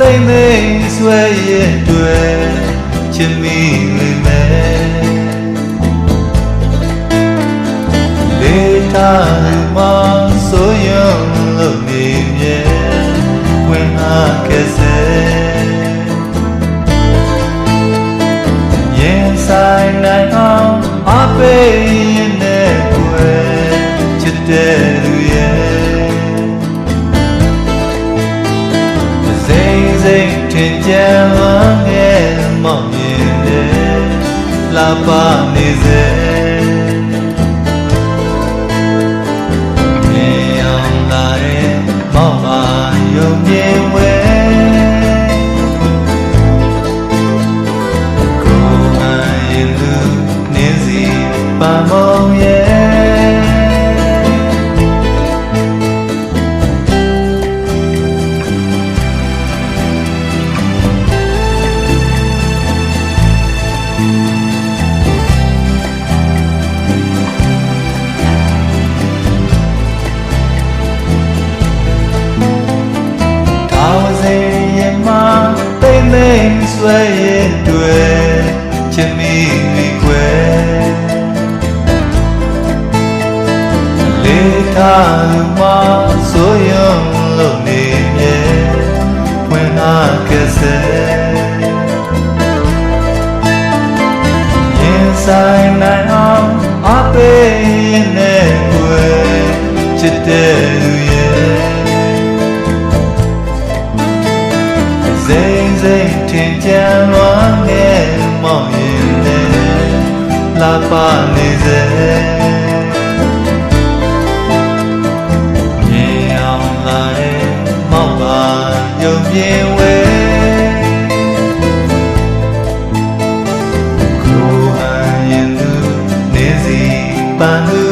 သိမ့်သိမ့်ဆွဲရဲ့တွေ့ချစ်မိလိမ့်မယ်လေးထားမှဆိုရင်လို့နေမြဲဝင်ဟာက မ့်စိမ့်ထင်ကြံဝမ်းငယ်မောင်မြင်တယ်လာပါနေစေ ဆွဲရဲ့တွေ့ချစ်မိမိကွယ်လေးထားသူမဆိုရုံလို့နေမြဲဝင်ဟာကစဲရင်ဆိုင်နိုင်အောင် ချင်းကြံလွားငဲမောင်ရင်တဲ့လာပါနေစေမြေအောင်လာတဲ့မောင်ပါယုံပြေဝဲကိုယ်ဟန်ရင်သူနေစီပန်သူ